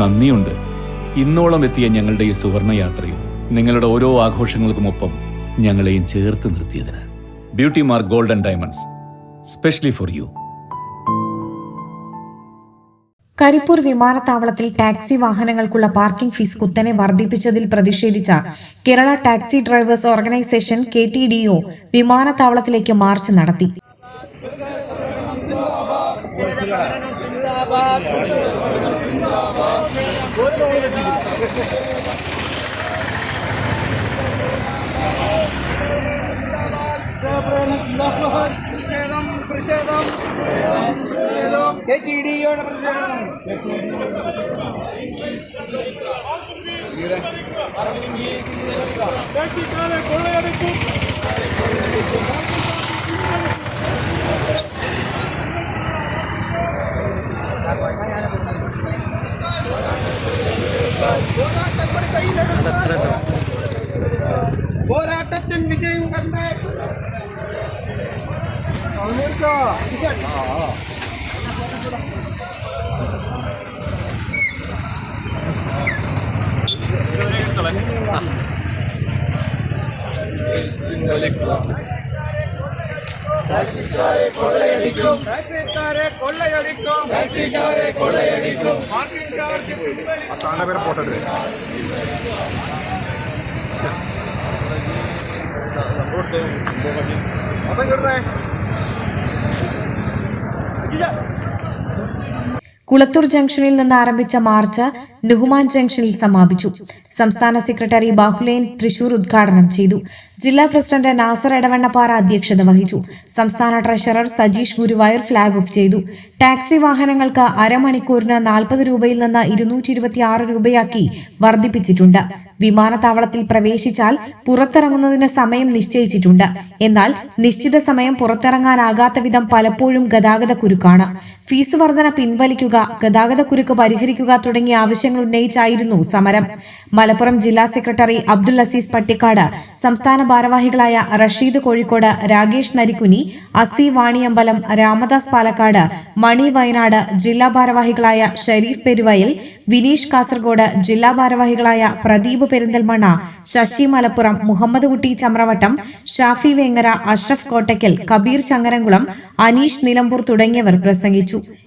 നന്ദിയുണ്ട്. ഇന്നോളം എത്തിയ ഞങ്ങളുടെ ഈ സുവർണ യാത്രയിൽ നിങ്ങളുടെ ഓരോ ആഘോഷങ്ങൾക്കുമൊപ്പം ഞങ്ങളെയും ചേർത്ത് നിർത്തിയതിന്. Beauty mark golden diamonds specially for you Karipur വിമാനത്താവളത്തിൽ ടാക്സി വാഹനങ്ങൾക്കുള്ള പാർക്കിംഗ് ഫീസ് കുത്തനെ വർദ്ധിപ്പിച്ചതിൽ പ്രതിഷേധിച്ച Kerala taxi drivers organisation K T D O വിമാനത്താവളത്തിലേക്ക് മാർച്ച് നടത്തി. പ്രതിഷേധം പ്രതിഷേധം കെ ടി ഡിയുടെ പ്രതിഷേധം ടാക്സിക്കാരെ കൊള്ളയടിക്കും போராட்டத்தின் விஜயம் கண்ட கொள்ளையடிக்கும். கொள்ளையடிக்கும். கொள்ளையடிக்கும். மாற்றின் அத்தனை பேரை போட்டது കുളത്തൂർ ജംഗ്ഷനിൽ നിന്ന് ആരംഭിച്ച മാർച്ച് നുഹ്മാൻ ജംഗ്ഷനിൽ സമാപിച്ചു. സംസ്ഥാന സെക്രട്ടറി ബാഹുലേൻ തൃശൂർ ഉദ്ഘാടനം ചെയ്തു. ജില്ലാ പ്രസിഡന്റ് നാസർ എടവണ്ണപ്പാറ അധ്യക്ഷത വഹിച്ചു. സംസ്ഥാന treasurer Sajeesh Guruvayur flag off ചെയ്തു. ടാക്സി വാഹനങ്ങൾക്ക് അരമണിക്കൂറിന് നാൽപ്പത് രൂപയിൽ നിന്ന് ഇരുന്നൂറ്റി ഇരുപത്തിയാറ് രൂപയാക്കി വർദ്ധിപ്പിച്ചിട്ടുണ്ട്. വിമാനത്താവളത്തിൽ പ്രവേശിച്ചാൽ പുറത്തിറങ്ങുന്നതിന് സമയം നിശ്ചയിച്ചിട്ടുണ്ട്. എന്നാൽ നിശ്ചിത സമയം പുറത്തിറങ്ങാനാകാത്ത വിധം പലപ്പോഴും ഗതാഗത കുരുക്കാണ് ഫീസ് വർധന പിൻവലിക്കുക ഗതാഗത കുരുക്ക് പരിഹരിക്കുക തുടങ്ങിയ ആവശ്യങ്ങൾ ഉന്നയിച്ചായിരുന്നു സമരം. മലപ്പുറം ജില്ലാ സെക്രട്ടറി അബ്ദുൽ അസീസ് പട്ടിക്കാട് സംസ്ഥാന ഭാരവാഹികളായ റഷീദ് കോഴിക്കോട് രാകേഷ് നരിക്കുനി അസി വാണിയമ്പലം രാമദാസ് പാലക്കാട് മണി വയനാട് ജില്ലാ ഭാരവാഹികളായ ഷരീഫ് പെരുവയൽ വിനീഷ് കാസർഗോഡ് ജില്ലാ ഭാരവാഹികളായ പ്രദീപ് പെരിന്തൽമണ്ണ ശശി മലപ്പുറം മുഹമ്മദ് കുട്ടി ചമ്രവട്ടം ഷാഫി വേങ്ങര അഷ്റഫ് കോട്ടയ്ക്കൽ കബീർ ചങ്ങരംകുളം അനീഷ് നിലമ്പൂർ തുടങ്ങിയവർ പ്രസംഗിച്ചു.